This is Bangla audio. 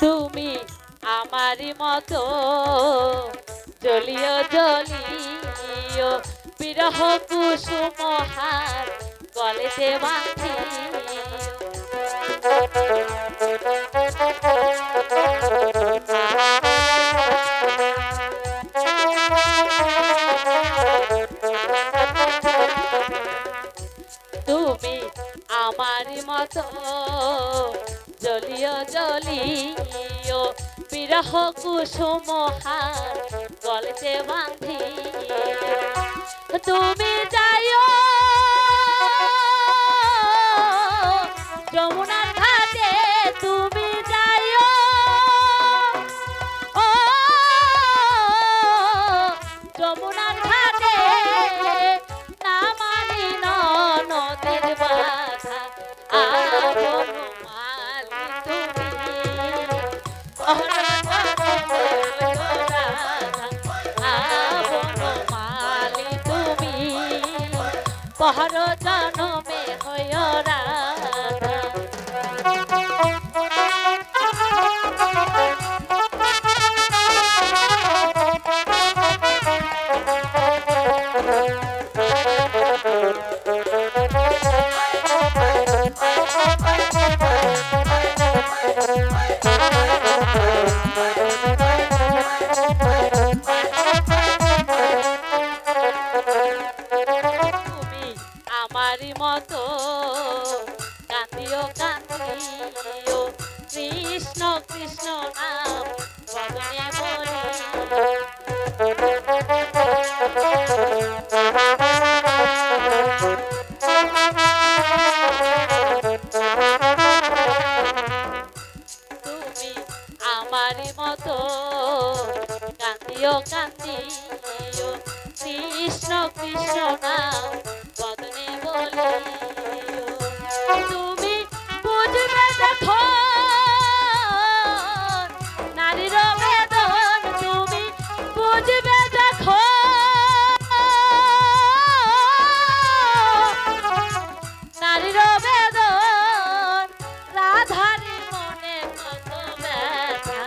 তুমি আমারই মতো জলিও জলিও বিরহ কুসুম হার গলে মতো জলিও জলিও বিরহ কুসুম হার বাঁধি তুমি যাইও যমুনার ঘাটে, তুমি যাইও। ও যমুনার মালি তুমি। আমারই মতো। কান্দিও কান্দিও কৃষ্ণ কৃষ্ণ নাম বলি তুমি আমারই কৃষ্ণ কৃষ্ণ নাম বুঝবে দেখো। নারীর বেদন রাধারি মনে কত ব্যথা।